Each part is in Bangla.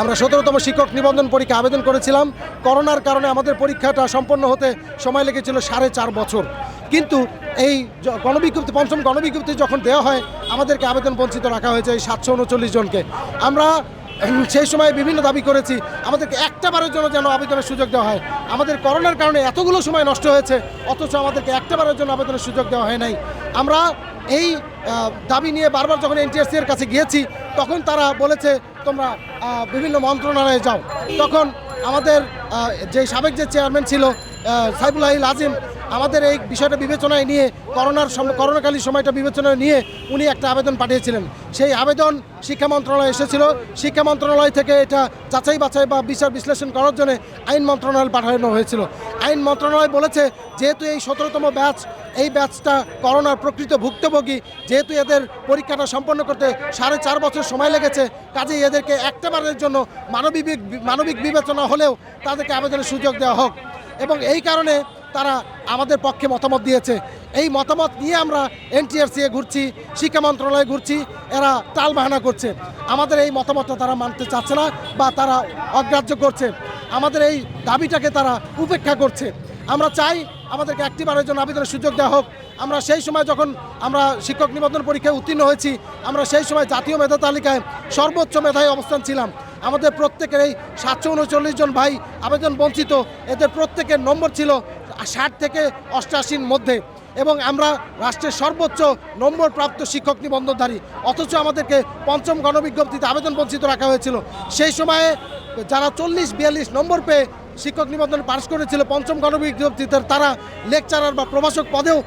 আমরা সতেরোতম শিক্ষক নিবন্ধন পরীক্ষা আবেদন করেছিলাম। করোনার কারণে আমাদের পরীক্ষাটা সম্পন্ন হতে সময় লেগেছিল সাড়ে চার বছর। কিন্তু এই গণবিজ্ঞপ্তি, পঞ্চম গণবিজ্ঞপ্তি যখন দেওয়া হয়, আমাদেরকে আবেদন বঞ্চিত রাখা হয়েছে এই সাতশো উনচল্লিশ জনকে। আমরা সেই সময় বিভিন্ন দাবি করেছি, আমাদেরকে একটা বারের জন্য যেন আবেদনের সুযোগ দেওয়া হয়। আমাদের করোনার কারণে এতগুলো সময় নষ্ট হয়েছে, অথচ আমাদেরকে একটা বারের জন্য আবেদনের সুযোগ দেওয়া হয় নাই। আমরা এই দাবি নিয়ে বারবার যখন এনটিএসসি এর কাছে গিয়েছি, তখন তারা বলেছে তোমরা বিভিন্ন মন্ত্রণালয়ে যাও। তখন আমাদের যে সাবেক যে চেয়ারম্যান ছিল আহ, সাইবুল আহিল আজিম আমাদের এই বিষয়টা বিবেচনায় নিয়ে করোনার করোনাকালীন সময়টা বিবেচনায় নিয়ে উনি একটা আবেদন পাঠিয়েছিলেন। সেই আবেদন শিক্ষা মন্ত্রণালয়ে এসেছিল। শিক্ষা মন্ত্রণালয় থেকে এটা যাচাই বাছাই বা বিচার বিশ্লেষণ করার জন্য আইন মন্ত্রণালয় পাঠানো হয়েছিল। আইন মন্ত্রণালয় বলেছে যেহেতু এই সতেরোতম ব্যাচ এই ব্যাচটা করোনার প্রকৃত ভুক্তভোগী। যেহেতু এদের পরীক্ষাটা সম্পন্ন করতে সাড়ে চার বছর সময় লেগেছে, কাজেই এদেরকে একটা বারের জন্য মানবিক মানবিক বিবেচনা হলেও তাদেরকে আবেদনের সুযোগ দেওয়া হোক। এবং এই কারণে তারা আমাদের পক্ষে মতামত দিয়েছে। এই মতামত নিয়ে আমরা এনটিআরসি এ ঘুরছি, শিক্ষা মন্ত্রণালয়ে ঘুরছি, এরা টাল বাহানা করছে। আমাদের এই মতামতটা তারা মানতে চাচ্ছে না বা তারা অগ্রাহ্য করছে। আমাদের এই দাবিটাকে তারা উপেক্ষা করছে। আমরা চাই আমাদেরকে একটিবারের জন্য আবেদনের সুযোগ দেওয়া হোক। আমরা সেই সময় যখন আমরা শিক্ষক নিবন্ধন পরীক্ষায় উত্তীর্ণ হয়েছি, আমরা সেই সময় জাতীয় মেধা তালিকায় সর্বোচ্চ মেধায় অবস্থান ছিলাম। আমাদের প্রত্যেকের এই সাতশো উনচল্লিশ জন ভাই আবেদন বঞ্চিত। এদের প্রত্যেকের নম্বর ছিল ষাট থেকে অষ্টাশির মধ্যে। এবং আমরা রাষ্ট্রের সর্বোচ্চ নম্বর প্রাপ্ত শিক্ষক নিবন্ধনধারী। অথচ আমাদেরকে পঞ্চম গণবিজ্ঞপ্তিতে আবেদন বঞ্চিত রাখা হয়েছিল। সেই সময়ে যারা চল্লিশ, বিয়াল্লিশ নম্বর পেয়ে শিক্ষক নিবন্ধন পাস করেছিল পঞ্চম গণবিজ্ঞপ্তিতে তারা লেকচারার বা প্রভাষক পদেও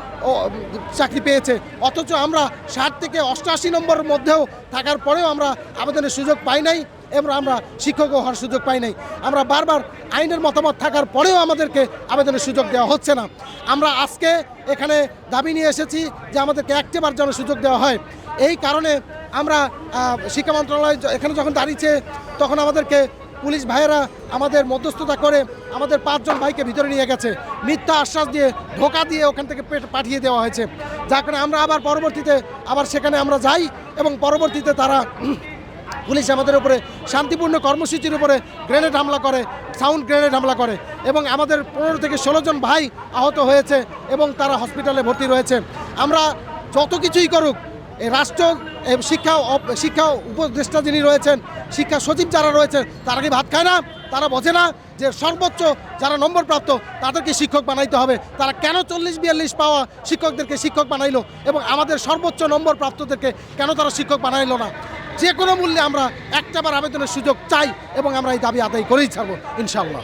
চাকরি পেয়েছে। অথচ আমরা ষাট থেকে অষ্টআশি নম্বরের মধ্যেও থাকার পরেও আমরা আবেদনের সুযোগ পাই নাই এবং আমরা শিক্ষক হওয়ার সুযোগ পাই নাই। আমরা বারবার আইনের মতামত থাকার পরেও আমাদেরকে আবেদনের সুযোগ দেওয়া হচ্ছে না। আমরা আজকে এখানে দাবি নিয়ে এসেছি যে আমাদেরকে একটিবার যেন সুযোগ দেওয়া হয়। এই কারণে আমরা শিক্ষা মন্ত্রণালয় এখানে যখন দাঁড়িয়েছে, তখন আমাদেরকে পুলিশ ভাইয়েরা আমাদের মধ্যস্থতা করে আমাদের পাঁচজন ভাইকে ভিতরে নিয়ে গেছে। মিথ্যা আশ্বাস দিয়ে, ধোকা দিয়ে ওখান থেকে পাঠিয়ে দেওয়া হয়েছে। যার কারণে আমরা আবার পরবর্তীতে, আবার সেখানে আমরা যাই এবং পরবর্তীতে তারা পুলিশ আমাদের উপরে শান্তিপূর্ণ কর্মসূচির উপরে গ্রেনেড হামলা করে, সাউন্ড গ্রেনেড হামলা করে এবং আমাদের পনেরো থেকে ষোলো জন ভাই আহত হয়েছে এবং তারা হসপিটালে ভর্তি রয়েছে। আমরা যত কিছুই করুক রাষ্ট্র শিক্ষা শিক্ষা উপদেষ্টা যিনি রয়েছেন, শিক্ষা সচিব যারা রয়েছেন, তারা কি ভাত খায় না? তারা বোঝে না যে সর্বোচ্চ যারা নম্বর প্রাপ্ত, তাদেরকে শিক্ষক বানাইতে হবে। তারা কেন চল্লিশ বিয়াল্লিশ পাওয়া শিক্ষকদেরকে শিক্ষক বানাইলো এবং আমাদের সর্বোচ্চ নম্বর প্রাপ্তদেরকে কেন তারা শিক্ষক বানাইলো না? যে কোনো মূল্যে আমরা একটাবার আবেদনের সুযোগ চাই এবং আমরা এই দাবি আদায় করেই ছাড়বো ইনশাল্লাহ